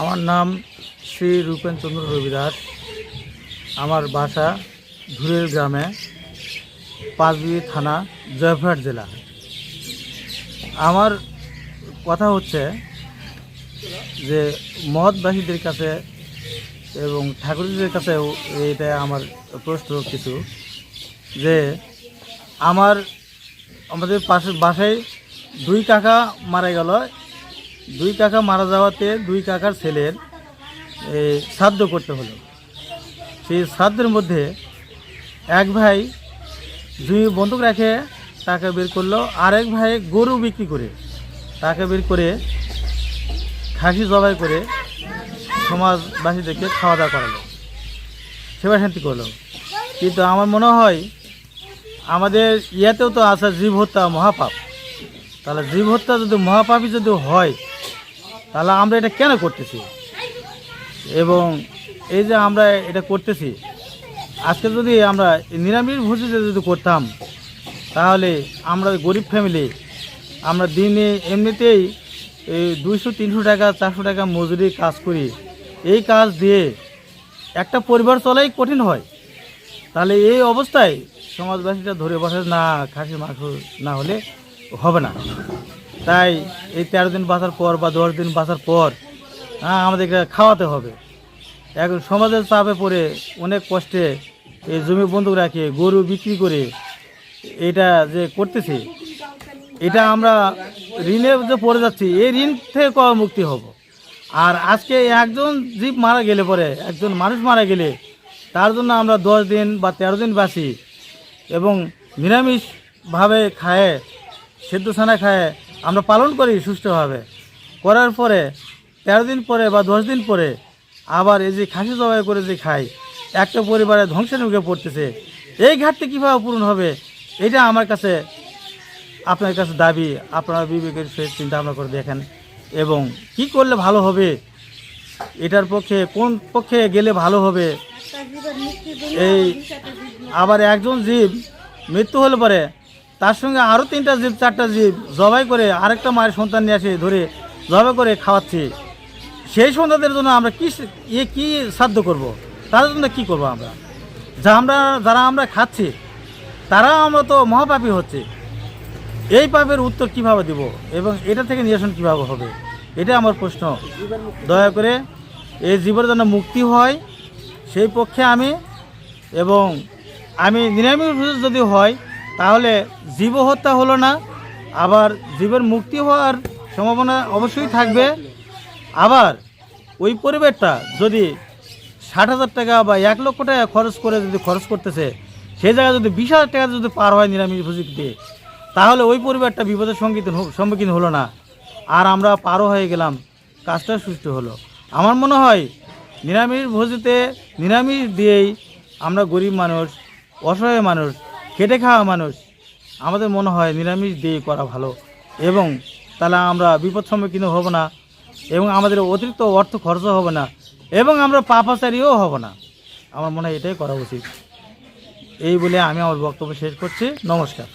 আমার নাম শ্রী রূপেনচন্দ্র রবিদাস। আমার বাসা ধুরের গ্রামে, পাঁচবিবি থানা, জয়পুরহাট জেলা। আমার কথা হচ্ছে যে মহৎবাসীদের কাছে এবং ঠাকুরদের কাছেও এটা আমার প্রশ্ন কিছু, যে আমার, আমাদের পাশের বাসায় দুই কাকা মারা গেল দুই কাকা মারা যাওয়াতে দুই কাকার ছেলের শ্রাদ্ধ করতে হলো। সেই শ্রাদ্ধের মধ্যে এক ভাই দুই বন্দুক রেখে টাকা বের করল আরেক ভাই গরু বিক্রি করে টাকা বের করে খাসি জবাই করে সমাজবাসীদেরকে খাওয়া দাওয়া করালো সেবা শান্তি করল। কিন্তু আমার মনে হয় আমাদের ইয়েতেও তো আছে জীব হত্যা মহাপাপ। তাহলে জীব হত্যা যদি মহাপাপই যদি হয় তাহলে আমরা এটা কেন করতেছি? এবং এই যে আমরা এটা করতেছি, আজকে যদি আমরা নিরামিষ ভোজিতে যদি করতাম, তাহলে আমরা গরিব ফ্যামিলি আমরা দিনে এমনিতেই এই দুইশো, তিনশো টাকা, চারশো টাকা মজুরি কাজ করি। এই কাজ দিয়ে একটা পরিবার চলাই কঠিন হয়। তাহলে এই অবস্থায় সমাজবাসীটা ধরে বসে, না খাসি মাংস না হলে হবে না। তাই এই তেরো দিন বাঁচার পর বা দশ দিন বাঁচার পর হ্যাঁ আমাদেরকে খাওয়াতে হবে। এখন সমাজের চাপে পড়ে অনেক কষ্টে এই জমি বন্ধক রাখে গরু বিক্রি করে এটা যে করতেছি, এটা আমরা ঋণে যে পড়ে যাচ্ছি, এই ঋণ থেকে কবে মুক্তি হব। আর আজকে একজন জীব মারা গেলে পরে, একজন মানুষ মারা গেলে তার জন্য আমরা দশ দিন বা তেরো দিন বাঁচি এবং নিরামিষভাবে খায়, সেদ্ধ ছানা খায় আমরা পালন করি সুষ্ঠুভাবে। করার পরে তেরো দিন পরে বা দশ দিন পরে আবার এই যে খাসি জবাই করে যে খাই, একটা পরিবারে ধ্বংসের মুখে পড়তেছে। এই ঘাটতি কীভাবে পূরণ হবে, এটা আমার কাছে, আপনার কাছে দাবি। আপনারা বিবেকের সহিত চিন্তা ভাবনা করে দেখেন। এবং কি করলে ভালো হবে, এটার পক্ষে কোন পক্ষে গেলে ভালো হবে, এই আবার একজন জীব মৃত্যু হলে পরে তার সঙ্গে আরও তিনটা জীব চারটা জীব জবাই করে আরেকটা মায়ের সন্তান নিয়ে আসে, ধরে জবাই করে খাওয়াচ্ছি। সেই সন্তানদের জন্য আমরা কী ইয়ে কী সাধ্য করব? তাদের জন্য কি করব আমরা? যা আমরা যারা আমরা খাচ্ছি, তারা আমরা তো মহাপাপী হচ্ছে। এই পাপের উত্তর কীভাবে দিব এবং এটা থেকে নিরসন কীভাবে হবে? এটা আমার প্রশ্ন। দয়া করে এই জীবের জন্য মুক্তি হয় সেই পক্ষে আমি এবং আমি নিরামিষ যদি হয় তাহলে জীব হত্যা হলো না, আবার জীবের মুক্তি হওয়ার সম্ভাবনা অবশ্যই থাকবে। আবার ওই পরিবারটা যদি ষাট হাজার টাকা বা এক লক্ষ টাকা খরচ করে যদি খরচ করতেছে সেই জায়গায় যদি বিশ হাজার টাকা যদি পার হয় নিরামিষ ভোজিক দিয়ে তাহলে ওই পরিবারটা বিপদের সংগীত সম্মুখীন হলো না। আর আমরা পারও হয়ে গেলাম, কাজটা সুষ্ঠু হলো। আমার মনে হয় নিরামিষ ভোজিতে নিরামিষ দিয়েই আমরা গরিব মানুষ, অসহায় মানুষ খেটে খাওয়া মানুষ। আমাদের মনে হয় নিরামিষ দিয়ে করা ভালো। এবং তাহলে আমরা বিপদ সম্মুখীন হব না। এবং আমাদের অতিরিক্ত অর্থ খরচ হবে না। এবং আমরা পাপাচারীও হব না। আমার মনে হয় এটাই করা উচিত। এই বলে আমি আমার বক্তব্য শেষ করছি। নমস্কার।